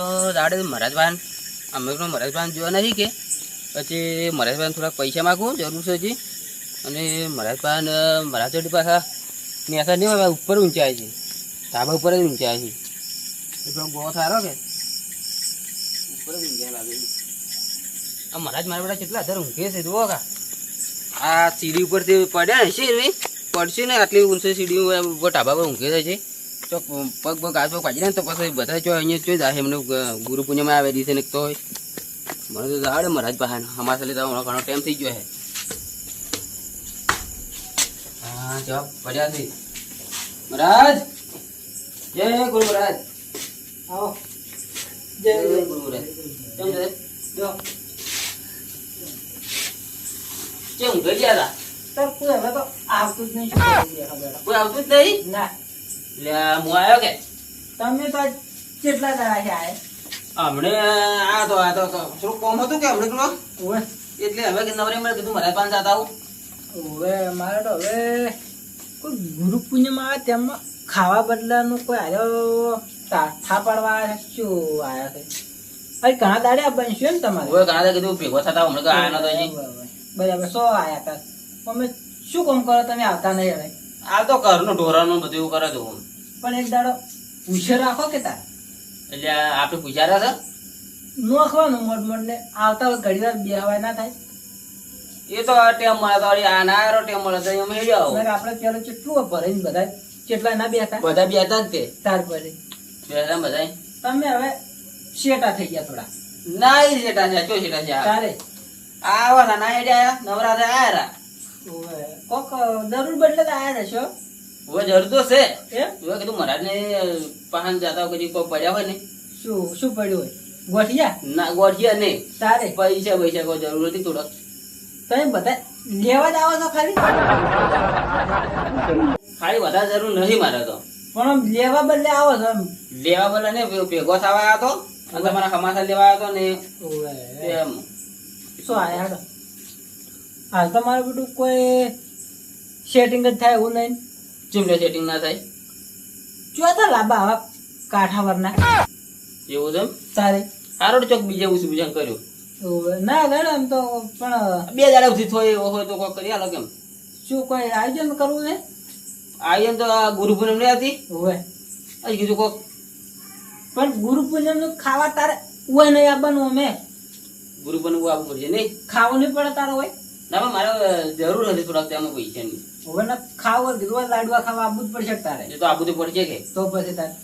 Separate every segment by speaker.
Speaker 1: તો દાડે મહારાજભાન અમે પણ મહારાજભાન જોવા નથી કે? પછી મહારાજભાન થોડાક પૈસા માગું જરૂર છે હજી. અને મહારાજભાન મહારાજ પાછા નેસા નહીં હોય, ઉપર ઊંચાય છે. ધાબા ઉપર જ ઊંચાય છે. એટલે બહુ સારો કે? ઉપર જ ઊંચાય લાગે આ મહારાજ મારા બધા કેટલા અત્યારે ઊંઘે છે, જુઓ કા. આ સીડી ઉપરથી પડ્યા હશે ને પડશે ને આટલી ઊંચી સીડી ઉપર ઢાબા પર ઊંઘે છે. તો પગ પગ પગ પાડી ને તો પછી બધા જો અહીંયા જોઈ જાય. એમને ગુરુ પૂર્ણિમા આવે દિવસે ને તો મને તો આવડે મહારાજ પાસે અમારા સાથે તો હમણાં ઘણો ટાઈમ થઈ ગયો છે હા જવાબ પડ્યા છે. મહારાજ! જય ગુરુ મહારાજ.
Speaker 2: આવો. જય
Speaker 1: જય ગુરુ. મહારાજ. કેમ છે?
Speaker 2: જો.
Speaker 1: કેમ ઊંઘી ગયા હતા
Speaker 2: કોઈ હવે તો આવતું જ નહીં?
Speaker 1: કોઈ આવતું જ નહીં?
Speaker 2: ના.
Speaker 1: એટલે હું આવ્યો કે?
Speaker 2: તમે તો કેટલા દાડા છે આયા?
Speaker 1: હમણે આ તો આ તો થોડું કોમ હતું કે હમણે થોડું?
Speaker 2: ઓવે.
Speaker 1: એટલે હવે કે નવરે મળે કીધું મારા પાંચ જતા આવું.
Speaker 2: ઓવે મારે તો હવે કોઈ ગુરુ પૂનમ આવે તેમાં ખાવા બદલાનું કોઈ આવ્યો તાથા પાડવા શું આવ્યા છે? અરે ઘણા દાડે આ બનશું ને તમારે.
Speaker 1: હવે ઘણા કીધું ભેગો થતા હમણાં તો આયા નતો હજી.
Speaker 2: બરાબર. બરાબર સો આયા હતા અમે શું કામ કરો? તમે આવતા નહીં હવે.
Speaker 1: આ તો ઘરનું ઢોરાનું બધું એવું કરે છે હું.
Speaker 2: પણ એક દાડો પૂછે રાખો કે તાર.
Speaker 1: એટલે આપણે પૂછ્યા હતા
Speaker 2: નોખવાનું મોટ મોટ ને આવતા ઘડી વાર બે ના થાય.
Speaker 1: એ તો ટેમ મળે તો આ ના ટેમ મળે તો એમ હેડ્યો આવું.
Speaker 2: આપણે પેલો કેટલું ભરાઈને બધા કેટલા ના બેઠા?
Speaker 1: બધા બી જ તે.
Speaker 2: તાર પછી
Speaker 1: બેઠા બધા
Speaker 2: તમે હવે શેટા થઈ ગયા થોડા.
Speaker 1: ના એ શેટા છે ચો શેટા છે
Speaker 2: તારે.
Speaker 1: આવા ના હેડ્યા નવરાત્રે આયા
Speaker 2: કોક જરૂર બદલે તો આયા રહેશો.
Speaker 1: હવે જરૂર તો છે.
Speaker 2: એ
Speaker 1: હવે કીધું મહારાજ ને પહાણ જતા હોય કદી કોઈ પડ્યા હોય ને.
Speaker 2: શું શું પડ્યું હોય? ગોઠિયા?
Speaker 1: ના ગોઠિયા ને
Speaker 2: તારે?
Speaker 1: પૈસા પૈસા કોઈ જરૂર હતી થોડોક.
Speaker 2: તમે બધા લેવા જ આવો છો ખાલી?
Speaker 1: ખાલી વધારે જરૂર નથી મારે તો.
Speaker 2: પણ લેવા બદલે આવો છો
Speaker 1: લેવા બદલે ને ભેગો થવા હતો અને તમારા હમાસા લેવા હતો ને. એમ.
Speaker 2: શું આયા હાલ તો મારું બધું કોઈ સેટિંગ જ થાય એવું નહીં.
Speaker 1: ચીમલે સેટિંગ ના થાય.
Speaker 2: ચોથા લાંબા આવા કાંઠાવરના
Speaker 1: એવું છે
Speaker 2: તારે.
Speaker 1: સારો ચોક બીજે ઉસી બીજા કર્યું.
Speaker 2: ના ગણ એમ તો પણ
Speaker 1: બે દાડા સુધી થોય એવો હોય તો કોઈ કરી આલો કેમ?
Speaker 2: શું કોઈ આયોજન કરવું છે?
Speaker 1: આયોજન તો આ ગુરુ પૂનમ નહીં હતી
Speaker 2: હોય.
Speaker 1: અહીં કીધું કોક.
Speaker 2: પણ ગુરુ પૂનમનું ખાવા તારે હોય નહીં આપવાનું અમે.
Speaker 1: ગુરુ પૂનમ આપવું પડશે નહીં?
Speaker 2: ખાવું નહીં પડે તારે હોય.
Speaker 1: ના પણ મારે જરૂર હતી થોડાક તેમાં પૈસાની.
Speaker 2: હવે ને ખાવું રોજ લાડવા ખાવા જ પડશે તારે.
Speaker 1: એ તો આ બધું પડશે કે?
Speaker 2: તો પછી તારે.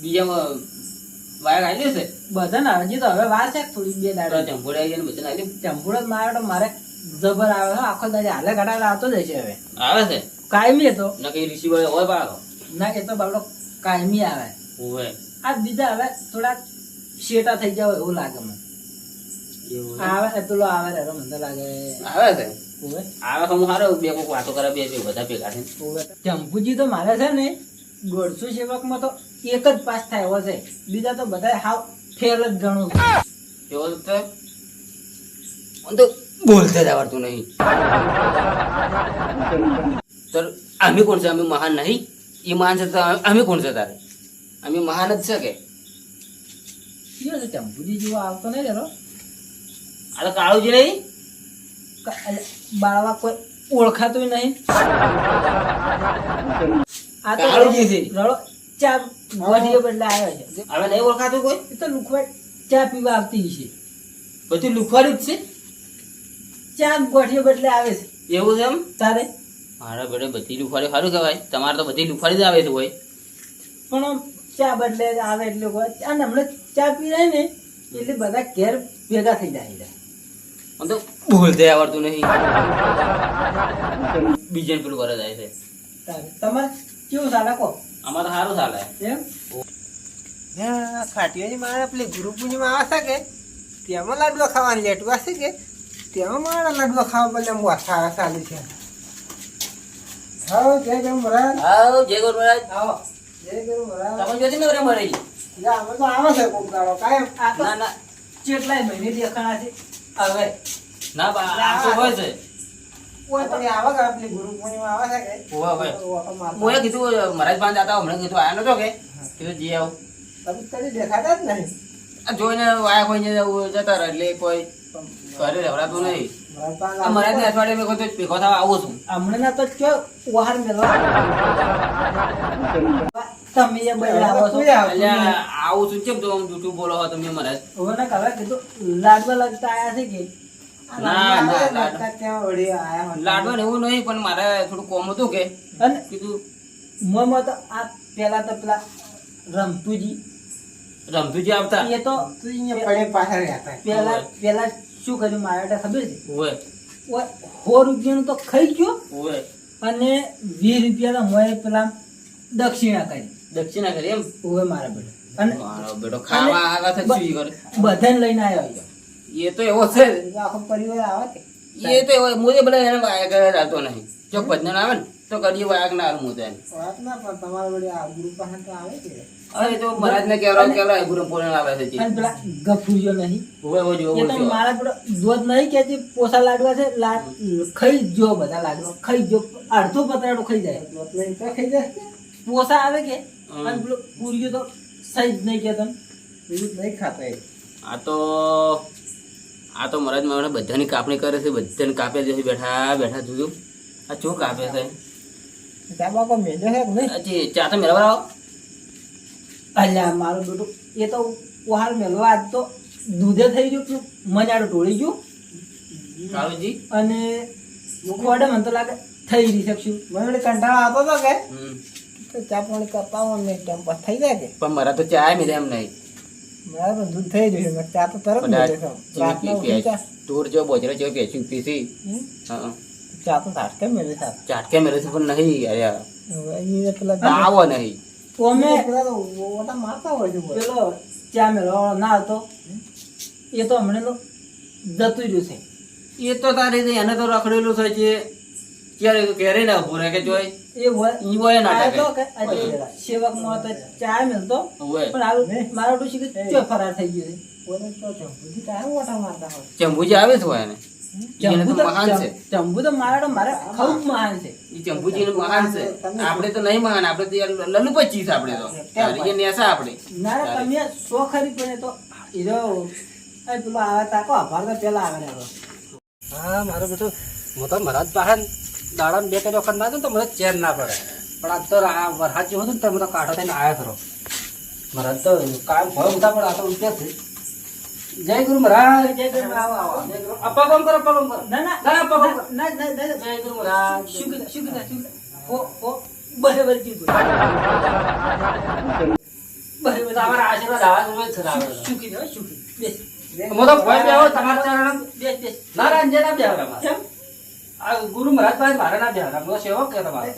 Speaker 1: બીજામાં વાયર આવી છે
Speaker 2: બધા ના હજી તો હવે વાર છે થોડી બે દાડો.
Speaker 1: ચંપોડે આવી જાય બધા આવી
Speaker 2: ચંપુડો મારે તો મારે જબર આવે છે આખો દાડે હાલે ઘટાડે આવતો જ છે હવે.
Speaker 1: આવે છે?
Speaker 2: કાયમી તો.
Speaker 1: ના કઈ ઋષિ હોય હોય પાડો
Speaker 2: ના કે તો બાબડો કાયમી આવે.
Speaker 1: હોય
Speaker 2: આ બીજા હવે થોડા શેટા થઈ જાવ એવું લાગે મને. આવે પેલો આવે રે મને લાગે.
Speaker 1: આવે છે? આવે તો હું હારો બે કોક વાતો કરે બે બે બધા ભેગા થઈને.
Speaker 2: ચંપુજી તો મારે છે ને દોઢસો સેવકમાં તો એક જ પાસ થયો છે. બીજા તો બધા હાવ ફેર જ ગણું
Speaker 1: એવો તો? બોલતા જ આવડતું નહીં. તો અમે કોણ છે? અમે મહાન નહીં. એ મહાન છે તો અમે કોણ છે તારે? અમે મહાન જ છે કે?
Speaker 2: ચંપુજી જેવો આવતો નહીં જરો
Speaker 1: આ તો કાળુજી નહીં?
Speaker 2: બાળવા કોઈ ઓળખાતું નહીં. આ તો રડો. ચા ગોઠીએ બદલે આવ્યો છે.
Speaker 1: હવે નહીં ઓળખાતું કોઈ?
Speaker 2: એ તો લુખવાડ ચા પીવા આવતી છે.
Speaker 1: બધું લુખવાડી જ છે?
Speaker 2: ચા ગોઠીએ બદલે આવે છે.
Speaker 1: એવું છે એમ?
Speaker 2: તારે?
Speaker 1: મારા ઘરે બધી લુખવાડી સારું કહેવાય. તમારે તો બધી લુફાડી જ આવે છે હોય
Speaker 2: પણ ચા બદલે આવે એટલે અને હમણાં ચા પી ને એટલે બધા ઘેર ભેગા થઈ જાય
Speaker 1: તો બોલતે આવડતું નહીં. બીજે પેલું કરે જાય છે.
Speaker 2: તમારે કેવું ચાલે કહો
Speaker 1: અમારે તો સારું ચાલે.
Speaker 2: એમ?
Speaker 3: ખાટીઓની મારે પેલી ગુરુ પૂર્ણિમા આવે છે કે? તેમાં લાડવા ખાવાની લેટવા છે કે? તેમાં મારા લાડવા ખાવા હું સારા ચાલુ છે. હા જય ગરુ મહારાજ.
Speaker 1: આવો જય ગુરુ મહારાજ.
Speaker 2: આવો
Speaker 3: જય ગરુ મહારાજ.
Speaker 1: તમે જોતી મળી
Speaker 3: અમે તો આવે છે કોક કાયમ
Speaker 2: આ તો
Speaker 1: ના ના.
Speaker 2: કેટલાય મહિને દેખાણા છે. હવે.
Speaker 1: ના બા આ તો હોય છે. મોએ કીધું મહારાજ જતા હમણાં કીધું આયા નતો કે? કીધું જી આવું.
Speaker 3: તમે દેખાતા જ નહીં.
Speaker 1: જોઈને વાયા કોઈ જતા રહે એટલે કોઈ ઘરે રહેવડાતું નહીં.
Speaker 3: મારા પાસે
Speaker 1: અઠવાડિયે મેં કોઈ ભેગો થવા આવું છું.
Speaker 2: હમણાં તો કયો વહાર મેળવા? તમે એ બધા છો.
Speaker 3: કોઈ આવતું
Speaker 1: એટલે
Speaker 3: નહીં.
Speaker 1: આવું છું. કેમ તો આમ જૂઠું બોલો તમે મહારાજ
Speaker 2: હવે ના કીધું લાડવા લગતા આયા છે કે?
Speaker 1: ના, ના,
Speaker 3: આવે,
Speaker 1: લાડ-
Speaker 3: લડતા ત્યાં વળી આયા હોય.
Speaker 1: લાડવા એવું નહીં પણ મારે થોડું કોમ હતું કે કીધું
Speaker 2: મોમાં તો આ પેલા તો પેલા રમતુજી.
Speaker 1: રમતુજી આવતા.
Speaker 2: એ તો પેલા પેલા શું કર્યું મારા ખબર છે? સો રૂપિયાનું તો ખાઈ ગયો અને વીસ રૂપિયાના મોય પેલા દક્ષિણા કરી.
Speaker 1: દક્ષિણા કરી એમ?
Speaker 2: ઓવે મારા બેટા. અને
Speaker 1: મારો બેટો ખાવા આવા
Speaker 2: બધાને લઈને આવ્યો
Speaker 1: એ તો એવો છે.
Speaker 3: આખો પરિવાર આવે કે
Speaker 1: એ તો મોદે ભલે એને વાયા કરે ચાલતો નહીં. જો ભજન આવે ને તો કરીએ વાયક ના હાલ મોદે
Speaker 3: વાત ના પણ તમારા વળી આ ગ્રુપ પાસે તો આવે કે
Speaker 1: અરે તો મહારાજ ને કેવડાવ કેવડાવ ગુરુ પૂર્ણ આવે છે
Speaker 2: અને પેલા ગફુરિયો નહીં.
Speaker 1: ઓવે ઓવે જો
Speaker 2: તો મારા પેલો દૂધ નહીં કે જે પોસા લાડવા છે ખાઈ જ બધા લાડવા ખાઈ જ અડધો પતરાડો ખાઈ જાય.
Speaker 3: એટલે એ તો ખાઈ જાય.
Speaker 2: પોસા આવે કે? અને પેલો પૂરિયો તો સહી જ નહીં કેતો
Speaker 3: બીજું નહીં ખાતા
Speaker 1: આ તો આ તો મહારાજ મારા બધાની કાપણી કરે છે બધાને કાપે છે બેઠા બેઠા જોયું આ શું કાપે છે? ચા તો મેળવા આવો.
Speaker 2: અલ્યા મારું બેટું એ તો હાલ મેલવા આજ તો દૂધે થઈ ગયું મજાડું ઢોળી ગયું.
Speaker 1: કાળુજી?
Speaker 2: અને ખોડે મને તો લાગે થઈ રહી શકશું
Speaker 3: મને કંટાળો હતો કે? ચા પાણી કપાવો ને ટાઈમ થઈ જાય
Speaker 1: પણ મારા તો ચા મેળે એમ નહીં.
Speaker 3: મારે તો દૂધ થઈ જશે. ચા તો તરત
Speaker 1: બધા
Speaker 3: મળે છે. રાતના ઉઠી ચા
Speaker 1: ટૂર જો બોજરો જો પેસી પીસી
Speaker 3: ચા તો ધાટકે મેળે છે.
Speaker 1: ચાટકે મેરે છે પણ નહીં અરે
Speaker 3: પેલા
Speaker 1: આવો નહીં.
Speaker 2: તો અમે
Speaker 3: પેલા તો ઓટા મારતા હોય છે
Speaker 2: પેલો ચા મેળવા ના હતો. એ તો હમણાં જતું રહ્યું છે.
Speaker 1: એ તો તારી એને તો રખડેલું છે જે ક્યારે ક્યારે ના ઊભો રહે કે જોય
Speaker 2: એ હોય.
Speaker 1: ઈ હોય ના
Speaker 2: તો
Speaker 1: ટકે.
Speaker 2: ચા મેળતો પણ હાલ મારો ડોશી કે ફરાર થઈ ગયો છે?
Speaker 3: ઓને તો
Speaker 1: ચંબુજી આવે છે હોય તો મહાન
Speaker 2: આપડે મહાન છે.
Speaker 1: ઈ ચંબુજી નું મહાન છે. આપણે તો નહીં મહાન આપણે તો યાર લલુ પચીસ આપણે તો. તારી નેસા આપડે
Speaker 2: ના તમે સો ખરી પણ તો હીરો પેલો આવે તાકો આભાર તો પેલા આવે
Speaker 4: હા મારો બેટો મોટા તો મહારાજ પાસે દાડા બે ત્રણ વખત ના તો મને ચેન ના પડે. પણ આ તો આ વરસાદ જેવું હતું ને તો મને કાઢો થઈને આવ્યા ખરો. મારા તો કામ ભય ઉઠા પણ આ તો ઉઠ્યા છે જય ગુરુ મહારાજ
Speaker 2: જય ગુરુ આવો, આવો.
Speaker 4: જય ગુરુ. કોમ કરો અપ્પા કરો.
Speaker 2: ના ના
Speaker 4: ના, ના, પકડો.
Speaker 2: ના ના ના
Speaker 4: જય ગુરુ મહારાજ.
Speaker 2: શું કીધું શું કીધું શું કીધું? ઓ ઓ બરાબર કીધું. બરાબર.
Speaker 4: તમારા આશીર્વાદ આવા તમે છે રામ.
Speaker 2: શું કીધું હો, શું કીધું? બેસ
Speaker 4: હું તો ભય બેહો તમારા ચરણ
Speaker 2: બેસ બેસ
Speaker 4: નારાયણ જેના ના બેહો તમારે. આ ગુરુ મહારાજ પાસે મારે ના બેહો હું તો સેવક કે તમારે.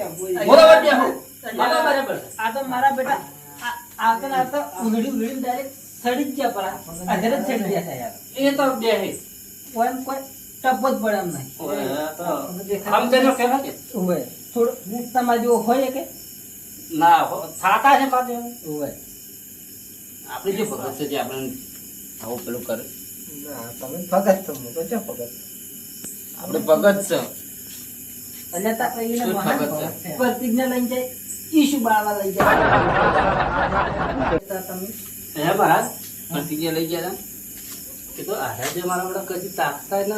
Speaker 4: વાત બેહો બરાબર છે.
Speaker 2: આ તો મારા બેટા આ- આવતા ને આવતા ઉઘડી ઉઘડી ડાયરેક્ટ સડી ગયા પરા. અધેર સડી ગયા યાર
Speaker 4: એ તો બેહે
Speaker 2: કોઈ કોઈ ટપ જ પડે એમ નહીં.
Speaker 4: ઓય, આ તો આમ તેનો કહેવાય કે?
Speaker 2: ઉવે થોડું તમારે જેવો હોય કે?
Speaker 4: ના થાતા છે મારે
Speaker 2: ઉવે
Speaker 1: આપણે જે ભગત છે જે આપણે આવું પેલું કરે.
Speaker 3: ના તમે ભગત છો તો ચા ભગત.
Speaker 1: આપણે ભગત છે.
Speaker 2: એટલે તા કહીને
Speaker 1: શું
Speaker 2: મહાન
Speaker 1: ખબર છે?
Speaker 2: પ્રતિજ્ઞા લઈને જાય ઈશુ બાળવા લઈ જાય. તમે?
Speaker 4: હે મહારાજ
Speaker 1: પ્રતિજ્ઞા લઈ ગયા હતા
Speaker 4: કીધું આરે મારા બધા કદી તાકતા ને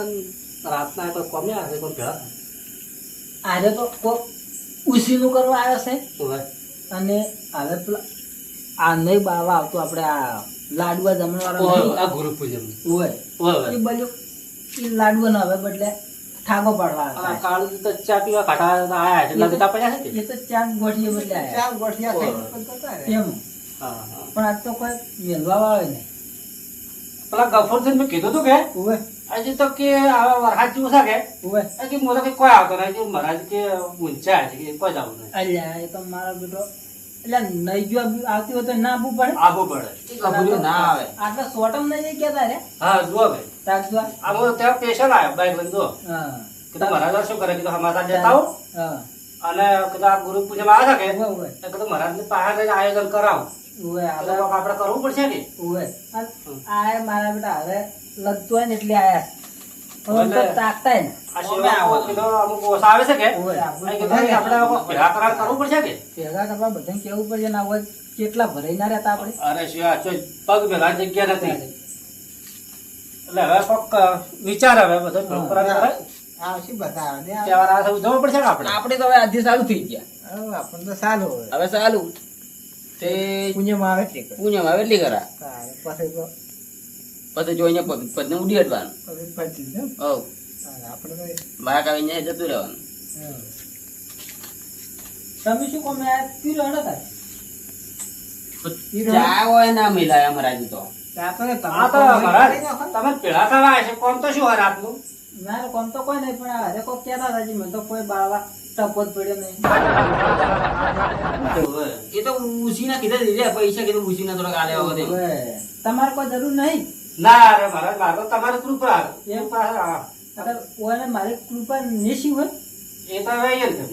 Speaker 4: રાતના કોઈ કોમે આવે કોઈ ભેળા?
Speaker 2: આજે તો કોક ઉસીનું કરવા આવ્યો છે. અને હવે પેલા આ નહીં બાવા આવતું આપણે આ લાડવા જમણવાળા
Speaker 4: આ ગુરુ પૂજન
Speaker 2: હોય. એ લાડવા ન હવે બદલે ઠાકો પાડવા
Speaker 4: આ
Speaker 2: આવ્યા
Speaker 4: તો ચા પીવા કાઢા આયા છે. લગતા પડ્યા છે
Speaker 2: એ તો ચાર ગોઠીએ બદલે
Speaker 3: ચા ગોઠિયા ખાઈને પણ
Speaker 2: એમ. આજ તો કોઈ મેલવા વાળો નહીં.
Speaker 4: પેલા ગફુરસિંહ મેં કીધું હતું કે આજે તો કે વરસાદ જેવું છે કે
Speaker 2: ઉવે
Speaker 4: આ કે મોટો કે કોઈ આવતો નહીં. કે મહારાજ કે ઊંચા છે કે કોઈ જવું નહીં.
Speaker 2: અલ્યા એ તો મારો બેટો એટલે નહીં જો આવતી હોય તો ના આવવું પડે.
Speaker 4: આવવું પડે.
Speaker 1: ના આવે.
Speaker 2: આટલા સોટમ નહીં કેતા રે?
Speaker 4: હા જુઓ ભાઈ.
Speaker 2: રાખજો. આ.
Speaker 4: હું ત્યાં પેશન્ટ આવ્યો બાઈક લઈને કીધું મહારાજ શું કરે? કીધું સમાચાર જતા આવું. અને કીધું આ ગુરુ પૂજામાં આવે છે કે?
Speaker 2: ઉવે ઉવે.
Speaker 4: તો કીધું મહારાજની પાસે આયોજન કરાવું. પડશે કે?
Speaker 2: આ મારા બેટા હવે લગતું હોય ને એટલે આયા. કેટલા ભરાઈ ના રહેતા આપણે?
Speaker 4: અરે પગ ભેગા જગ્યા નથી. એટલે હવે કોક વિચાર હવે બધો નોકરા કરે
Speaker 3: આવશે બધા.
Speaker 4: તહેવાર આ જવું પડશે આપણે?
Speaker 1: આપણે તો હવે આજે ચાલુ થઈ ગયા.
Speaker 3: હવે આપણને તો સારું હોય.
Speaker 1: હવે ચાલુ. તે
Speaker 3: પુણ્યમાં આવે
Speaker 1: એટલી કરા.
Speaker 3: પછી તો
Speaker 1: પછી જોઈને પગ- ઉડી હટવાનું. હવ
Speaker 3: આપણે
Speaker 1: બાળક આવીને જતું રહેવાનું.
Speaker 2: તમે શું કહો મેં પીરો
Speaker 1: ચા હોય ના મિલાય અમારા તો.
Speaker 3: તમે કોઈ
Speaker 4: મહારાજ
Speaker 3: કરી નાખો.
Speaker 4: તમે પેલા થવા છે કોમ તો શું હોય
Speaker 2: ના કોમ તો કોઈ નહીં પણ હરે કોક કહેતા હતા મને તો કોઈ બાળવા ટપો જ પડ્યો નહીં
Speaker 1: એ તો ઉસીના કીધા દીધા પૈસા કીધું ઉસીના થોડા આવો તેમ.
Speaker 2: તમારે કોઈ જરૂર નહીં
Speaker 4: ના અરે મારા મારે તમારે કૃપા
Speaker 2: એમ? પાસે. ઓને મારી કૃપા નહીં હોય
Speaker 4: એ તો હવે અહીંયા જ.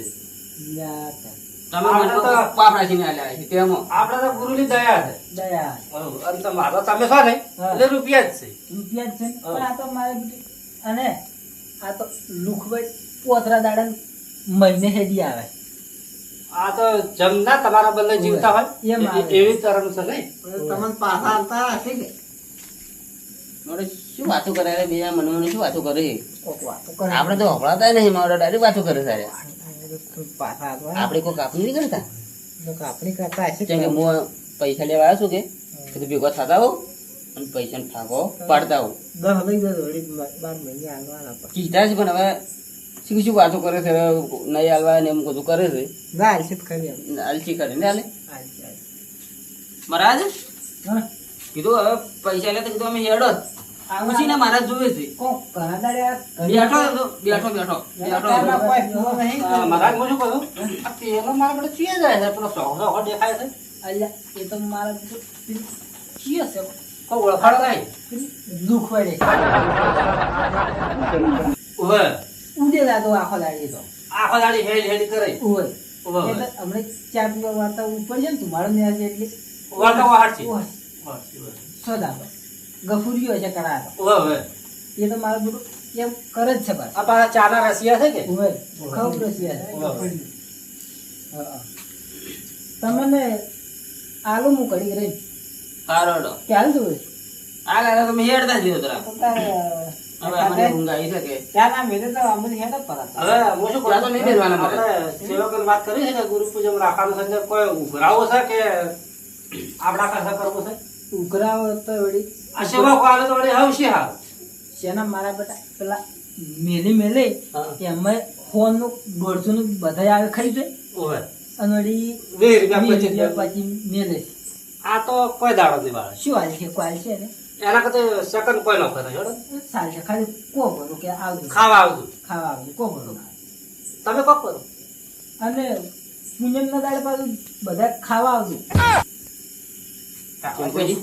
Speaker 1: તમે મને
Speaker 4: તો-
Speaker 1: પાપ રાખીને આલ્યા છે તેમાં
Speaker 4: આપણે તો ગુરુની દયા છે.
Speaker 2: દયા
Speaker 4: બરોબર. અને તમારો તમે છો ને એટલે રૂપિયા જ છે.
Speaker 2: રૂપિયા જ છે પણ આ તો મારે અને આ તો લુખભાઈ પોતરા દાડા મહિને હેડી આવે.
Speaker 4: આ તો જમના તમારા બદલે જીવતા હોય.
Speaker 2: એમ આવે.
Speaker 4: એ- એવી તરમ છે નહીં.
Speaker 3: તમને પાછા આવતા હશે કે?
Speaker 1: શું વાતો કરે? રે બીજા મને મને શું વાતો કરે?
Speaker 3: કોક વાતો કરે.
Speaker 1: આપણે તો હભળાતા નહીં મારા ડાયરેક્ટ વાતો કરે સારે આપણે કોઈ કાપણી નહીં કરતા
Speaker 3: લોકો કરતા હશે
Speaker 1: કે હું પૈસા લેવા આવ્યો છું કે તું ભેગો થતા હો અને પૈસા ઠાકો પાડતા હો
Speaker 3: દસ લઈ બાર મહિને હાલવાના
Speaker 1: કીધા છે પણ હવે શું શું વાતો કરે છે નહીં હાલવા ને એમ બધું કરે છે.
Speaker 3: ના ખરી એમ.
Speaker 1: આલસી કરે ને હાલે. મહારાજ કીધું હવે પૈસા લે તો કીધું અમે હેડો જ. પૂછી ને મારા જોવે છે.
Speaker 2: આ
Speaker 1: બેઠો બેઠો બેઠો બેઠો.
Speaker 3: કોઈ ફોન નહીં
Speaker 4: આ મહારાજ હું શું કહું આ પેલો મારા બધે ચીએ જાય છે પેલો સોહો સોહો દેખાય છે.
Speaker 2: અલ્યા એ તો મારા બધું છે.
Speaker 4: કોઈ ઓળખાડો નહીં.
Speaker 2: પેલું લુખવાડે
Speaker 4: ઉભે
Speaker 2: ઉડે આખો તો.
Speaker 4: આખો લાડી હેડ હેડ કરે.
Speaker 2: એટલે હમણાં ચાર દિવસ વાર્તા ઉપર છે ને તમારો ન્યાસ એટલે.
Speaker 4: છે. બસ.
Speaker 2: સોદા ગફુરીઓ છે કરા તો
Speaker 4: ઉભે ઉભે.
Speaker 2: એ તો મારું બધું એમ કરે જ છે બસ
Speaker 4: આ પાછા ચાના રસિયા છે કે
Speaker 2: ખબર રસિયા છે.
Speaker 4: ઓય.
Speaker 2: હા, હા. તમને આલુ હું કરી રહી
Speaker 1: સારો હેડો.
Speaker 2: ક્યારે જોયું
Speaker 1: આ લાગે તમે હેડતા જ રહ્યો તરા.
Speaker 2: તો
Speaker 1: હવે મને ઊંઘ આવી
Speaker 3: ત્યાં ના મેલે તો અમે હેડો પરત.
Speaker 4: હવે હું શું કહું
Speaker 1: તો નહીં બેસવાના મારે.
Speaker 4: આપણે વાત કરી છે કે ગુરુ પૂજન રાખવાનું છે કોઈ ઉઘરાવો છે કે આપડા પાસે કરવું છે
Speaker 2: ઉઘરાવો તો વળી
Speaker 4: આ સેવકો આવે તો વળી આવશે હા
Speaker 2: સેના મારા બેટા? પેલા મેલે મેલે. એમાં ફોનનું દોઢસો નું બધા આવે ખાઈ જાય
Speaker 4: ઉભે.
Speaker 2: અને વળી
Speaker 4: વીસ રૂપિયા.
Speaker 2: પછી મેલે.
Speaker 4: આ તો કોઈ દાડો દેવા
Speaker 2: શું હાલ છે? કોઈ છે ને?
Speaker 4: એના કરતા સેકન્ડ કોઈ નો કરે
Speaker 2: સાલ છે. ખાલી કો ભરો કે આવજો.
Speaker 4: ખાવા આવતું
Speaker 2: ખાવા આવજો. કો ભરો.
Speaker 4: તમે કોક કરો.
Speaker 2: અને પૂનમ ના દાડે પાછું બધા ખાવા આવજો.
Speaker 1: ચંપુજી,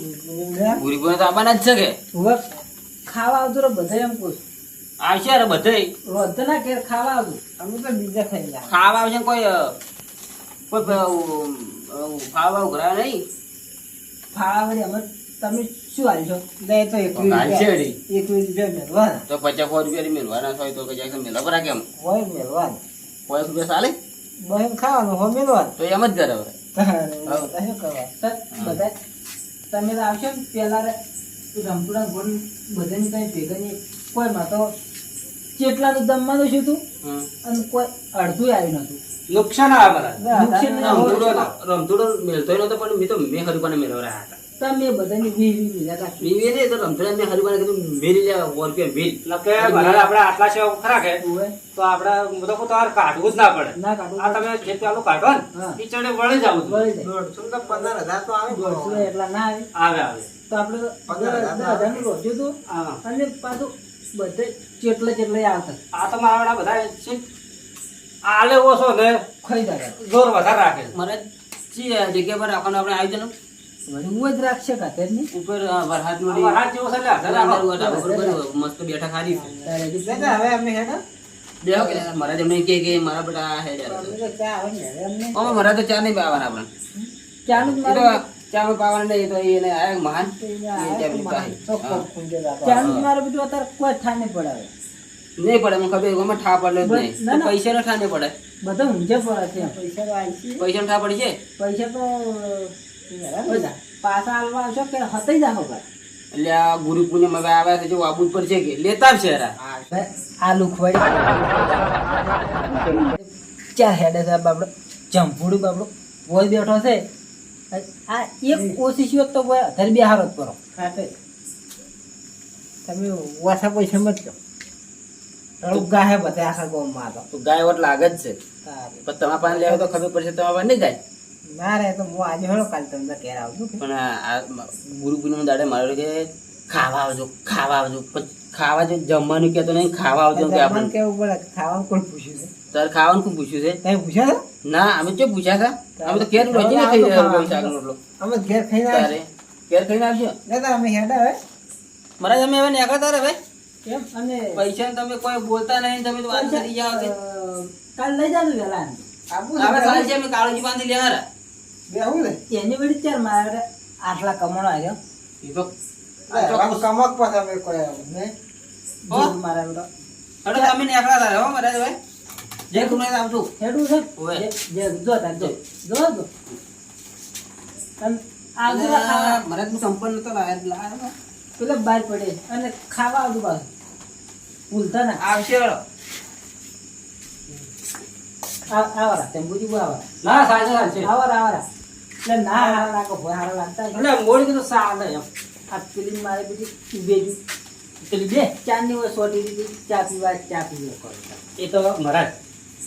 Speaker 1: પૂરી તો આવવાના જ છે કે?
Speaker 2: ખાવા આવજો રે બધા એમ કોઈ
Speaker 1: આવશે રે બધે
Speaker 2: રોધ ના ઘેર ખાવા આવતું
Speaker 3: અમે તો બીજા ખાઈ જાય
Speaker 1: ખાવા આવશે કોઈ કોઈ ખાવા ઉઘરા નહીં.
Speaker 2: ફાળા વળી અમે તમે શું હાલશો?
Speaker 3: લે તો એકવીસ રૂપિયા મેળવાના
Speaker 1: તો પચાસ રૂપિયા મેળવાના હોય તો કઈ જાય મેળવા પરા કેમ?
Speaker 3: હોય મેળવાના
Speaker 1: કોઈ રૂપિયા ચાલે?
Speaker 3: બહેન ખાવાનું હોય મેળવાનું
Speaker 1: તો એમ જ કરે હવે.
Speaker 3: બધા
Speaker 2: તમે તો આવશો ને પેલા રે. રમતુડા ગોળ બધાની કઈ ભેગા નહીં. કોઈ માં તો કેટલાનું તો શું તું?
Speaker 1: હમ.
Speaker 2: અને કોઈ અડધું આવ્યું નતું
Speaker 4: નુકસાન આવે
Speaker 2: નુકસાન
Speaker 1: રમતુડો રમતુડો મેળતો નતો પણ મેં તો મેં હરીપાને મેળવરા હતા.
Speaker 2: તમે બધાની
Speaker 1: તો મેં કીધું લે
Speaker 4: એટલે કે આપણે આટલા છે ખરા કે? તો આપણે બધો તમારે કાઢવું જ ના પડે.
Speaker 2: ના કાઢું
Speaker 4: આ તમે જે પેલું કાઢો ને એ ચડે વળી જાવ
Speaker 2: વળી જાય.
Speaker 3: દોઢસો ને તો પંદર હજાર તો આવે
Speaker 2: દોઢસો એટલા ના આવે.
Speaker 4: આવે આવે.
Speaker 2: તો આપણે તો
Speaker 3: પંદર હજાર
Speaker 2: દસ હજારનું રોજ્યું હતું અને પાછું બધે ચેટલે ચેટલે આવતા.
Speaker 4: આ તો મારા વાળા બધા છે. આલે ઓછો ને
Speaker 2: ખાઈ જાય.
Speaker 4: જોર વધારે રાખે
Speaker 1: મને જગ્યા પર રાખવાનું આપણે આવી જવાનું
Speaker 2: વળી જ રાખશે કાતરની?
Speaker 1: ઉપર અ,
Speaker 4: વરસાદનું જેવો છે એટલે હાથે રાખો.
Speaker 1: મસ્ત બેઠા ખારી
Speaker 3: હવે અમે હેડો
Speaker 1: દેવો કે મારા જેમને કે કે મારા બેટા હે
Speaker 3: અમે તો ચા આવે ને હવે અમને
Speaker 1: ઓમાં મારા તો ચા નહીં પાવાના આપણે
Speaker 2: ચાનું જ
Speaker 1: એ તો
Speaker 2: મારું?
Speaker 1: ચા માં પાવાના નહીં તો એને આયા મહાન? ચા પીતા હે.
Speaker 3: તો કોક પૂંજે રાખો.
Speaker 2: ચાનું જ મારું બધું અત્યારે કોઈ ઠાને પડાવે.
Speaker 1: નહીં પડે મને ખબર એમાં ઠા પડે જ નહીં. પૈસા નો. ઠા નહીં પડે
Speaker 2: બધા ઊંઝે પડે છે.
Speaker 3: પૈસા
Speaker 1: પૈસા ઠા પડી છે?
Speaker 2: પૈસા તો પાછા હાલવા આવશો કે હતાઈ જાઓ
Speaker 1: એટલે આ ગુરુ પૂનમ હવે આવ્યા છે જો આબુ પર છે કે લેતા છે આ.
Speaker 2: લુખવાડી. ચાર હેડે સાહેબ બાબડો. ચંપુડું બાબડો. કોઈ બેઠો છે. આ એક કોશિશ હોત તો અધર બે હારો કરો
Speaker 3: તમે ઓછા પૈસા મત લો. ગાય બધા આખા ગામમાં તો.
Speaker 1: ગાય વટ લાગે જ છે. પણ તમારા પાસે લેવા તો ખબર પડશે તમારા પાસે નહીં ગાય?
Speaker 3: ના રે તો હું આજે હળો કાલ તમને ઘેર આવજો
Speaker 1: પણ આ ગુરુ પૂનમ દાડે મારો કે ખાવા આવજો ખાવા આવજો ખાવા જો જમવાનું કહેતો નહીં ખાવા આવજો કે આપણે.
Speaker 3: કેવું પડે ખાવાનું કોણ પૂછ્યું છે?
Speaker 1: તારે ખાવાનું કોણ પૂછ્યું છે?
Speaker 3: તમે પૂછ્યા
Speaker 1: ના અમે જો પૂછ્યા હતા. અમે તો ઘેર રોજી ને ખાઈ રહ્યા શાકનો રોટલો.
Speaker 3: અમે ઘેર ખાઈને
Speaker 1: તારે ઘેર ખાઈને આવજો.
Speaker 3: ના તો અમે હેડા હવે.
Speaker 1: મારા તમે હવે નીકળતા તારે ભાઈ
Speaker 2: કેમ? અને
Speaker 1: પૈસા તમે કોઈ બોલતા નહીં તમે તો વાત કરી જાઓ.
Speaker 2: કાલ લઈ જાજો વેલા
Speaker 3: આબુ
Speaker 1: હવે કાલ જે અમે કાળુજી બાંધી લેવા હારા.
Speaker 3: બેહું ને
Speaker 2: એની વળી મારે આટલા કમણો આવ્યો
Speaker 1: એ તો
Speaker 3: કમક કોઈ ને
Speaker 2: મારા
Speaker 1: હેડો તમે હો મારા ભાઈ આવજો
Speaker 2: હેડું છે.
Speaker 1: ઓવે.
Speaker 2: જે- જે જો તાર જો. જો જો. તમ આવજો
Speaker 1: મારા તું સંપન્ન નતો લાયા લાયા
Speaker 2: પેલા બહાર પડે. અને ખાવા આવજો બાજુ ભૂલતા ના.
Speaker 1: આવશે
Speaker 2: આવરા તેમ બહુ આવરા.
Speaker 4: ના સાચે સાચે.
Speaker 2: આવરા આવરા. એટલે ના હારા લાગો ભોય હારા લાગતા
Speaker 4: એટલે મોડી કીધું સાલે એમ.
Speaker 2: આ પેલી મારે બધી બેજુ પેલી બે? ચાંદની હોય સોટી દીધી ચા પીવા ચા પીવો કરો
Speaker 4: એ તો મહારાજ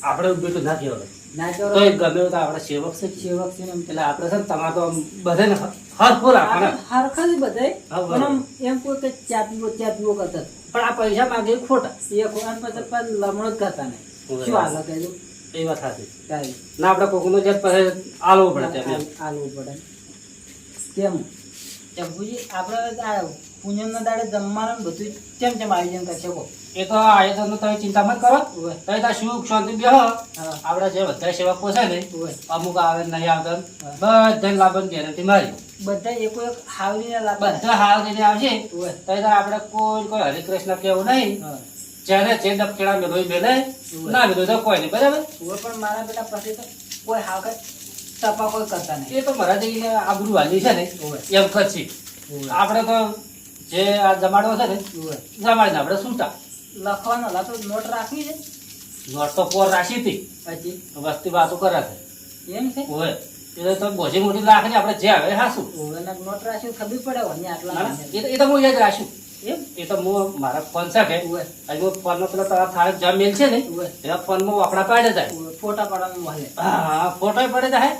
Speaker 4: આપણે ઊભી તો ના કહેવાય.
Speaker 2: ના
Speaker 4: તો ગમે તો આપણે સેવક છે.
Speaker 2: સેવક છે ને એમ.
Speaker 4: એટલે આપણે છે ને તમારે તો બધાને હરખું રાખવાના.
Speaker 2: હરખા જ પણ એમ કોઈ કે ચા પીવો ચા પીવો કરતા.
Speaker 4: પણ આ પૈસા માંગે ખોટા.
Speaker 2: એ ખોટા પછી પાછું લમણો જ કરતા નહીં. શું હાલો કહેજો
Speaker 4: એ વાત સાચી ના આપણે કોકનો જે પાસે આલવું પડે
Speaker 2: આલવું પડે. કેમ? ચંપુજી આપણે આ પૂનમના દાડે જમવાનું ને બધું કેમ કેમ આયોજન કરશે કહો
Speaker 4: એ તો આયોજનનું તમે ચિંતા મત કરો. તમે ત્યાં સુખ શાંતિ બેહો. આપણે જે બધા સેવકો છે ને અમુક આવે ને નહીં આવતા. બધા લાભની ગેરંટી મારી
Speaker 2: બધા એકો એક હાવરીને લાગે
Speaker 4: બધા દઈને આવશે. તો ત્યાં આપણે કોઈ કોઈ હરિકૃષ્ણ કેવું નહીં. જેને જે ડબકેડા મેળવી મેલે ના મેળવી તો કોઈ નહીં બરાબર?
Speaker 2: હું પણ મારા બેટા પછી તો કોઈ હાવ કઈ ટપા કોઈ કરતા નહીં.
Speaker 4: એ તો મારા ને આબરૂ વાલી છે ને. એમ કરશે આપણે તો જે આ જમાડો છે ને. જમાડીને આપણે છૂટા
Speaker 2: લખવાનો લા તો નોટ રાખવી છે.
Speaker 4: નોટ તો પોર રાખી હતી.
Speaker 2: પછી?
Speaker 4: વસ્તી વાતો કરે છે.
Speaker 2: એમ છે?
Speaker 4: ઓય એ તો બોજી મોટી લાખની આપણે જે આવે હાસું.
Speaker 2: નોટ રાખ્યું ખબર પડે આટલા
Speaker 4: ના, ના. એ તો- હું યાદ રાખ્યું એ તો હું મારા ફોન છે કે
Speaker 2: આજે
Speaker 4: હજુ ફોનનો પેલા તારા થાળ જ્યાં મેલ છે ને. એના ફોનમાં વાપડા પાડે જાય
Speaker 2: ફોટા પાડવાનું વહલે
Speaker 4: હા ફોટો પડે જાય.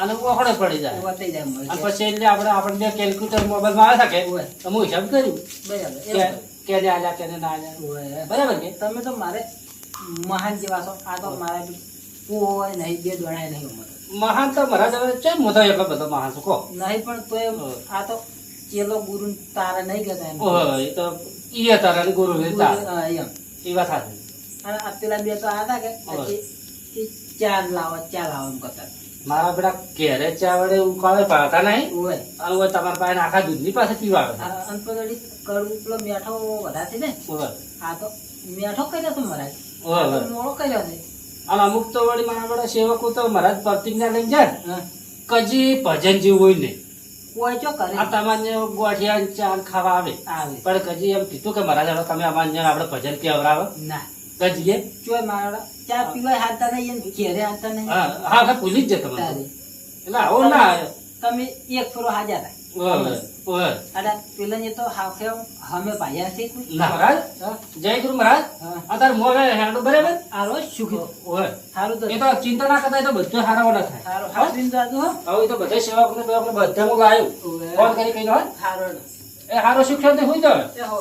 Speaker 4: અને ઓખડે પડી જાય.
Speaker 2: ઓવે થઈ જાય
Speaker 4: અને પછી એટલે આપણે આપણે જે કેલ્ક્યુલેટર મોબાઈલમાં આવે છે કે તો હું હિસાબ કર્યું.
Speaker 2: બરાબર.
Speaker 4: કેને આલ્યા કેને ના આલ્યા. બરાબર કે?
Speaker 2: તમે તો મારે મહાન જેવા છો. આ તો મારા કોઈ નહીં બે દોડાય નહીં
Speaker 4: મહાન તો મારા જવા ચેમ મોટો એટલો બધો મહાન છો કહો.
Speaker 2: નહીં પણ તો એમ
Speaker 4: હા.
Speaker 2: આ તો ચેલો ગુરુ તારે નહીં કહેતા એમ.
Speaker 4: ઓય, એ તો ઈએ તારા ને ગુરુ ને તાર.
Speaker 2: એમ.
Speaker 4: એ વાત સાચી.
Speaker 2: અને પેલા બે તો આ હતા કે
Speaker 4: હા.
Speaker 2: પછી એ ચા લાવો ચા લાવો એમ કરતા.
Speaker 4: મારા બેટા ઘેરે ચા વડે ઉકાળે પાડતા નહીં.
Speaker 2: ઓય.
Speaker 4: અને ઓય તમારા પાસે આખા દૂધની પાસે પીવા આવે
Speaker 2: પછી કડવું પેલો મેઠો વધારે છે ને
Speaker 4: ઓય,
Speaker 2: આ તો મેઠો કર્યો મહારાજ તો
Speaker 4: ઓય.
Speaker 2: મોળો કર્યો છે.
Speaker 4: અને અમુક તો વળી મારા બેટા સેવકો તો મહારાજ પ્રતિજ્ઞા લઈને જાય કજી ભજન જેવું હોય નહીં
Speaker 2: કોઈ ચો કરે.
Speaker 4: આ તમારે ગોઠિયા ને ખાવા આવે.
Speaker 2: આવે.
Speaker 4: પણ કજી એમ કીધું કે હવે તમે અમારે આપણે ભજન કેવડાવો
Speaker 2: ના.
Speaker 4: કજીએ?
Speaker 2: મારા ચા પીવાય હાલતા નહીં એમ ઘેરે હાલતા નહીં.
Speaker 4: હા ભૂલી જ જતો. એટલે આવો ના.
Speaker 2: તમે એક ફરો હાજર હતા
Speaker 4: ઓય, ઓય.
Speaker 2: પેલા ને તો હાફે હમે ભાયા છે
Speaker 4: મહારાજ? જય ગુરુ મહારાજ.
Speaker 2: હા.
Speaker 4: અત્યારે હેડો બરાબર?
Speaker 2: આ રોજ શું
Speaker 4: ઓય.
Speaker 2: સારું તો.
Speaker 4: એ તો ચિંતા ના કરતા એ તો બધું થાય.
Speaker 2: હારો હાફીને જાજુ હો.
Speaker 4: હવે તો બધા સેવક ને બધા હું. ફોન કરી દો
Speaker 2: સારું
Speaker 4: એ હારો શિક્ષણ હોય તો.
Speaker 2: એ હો.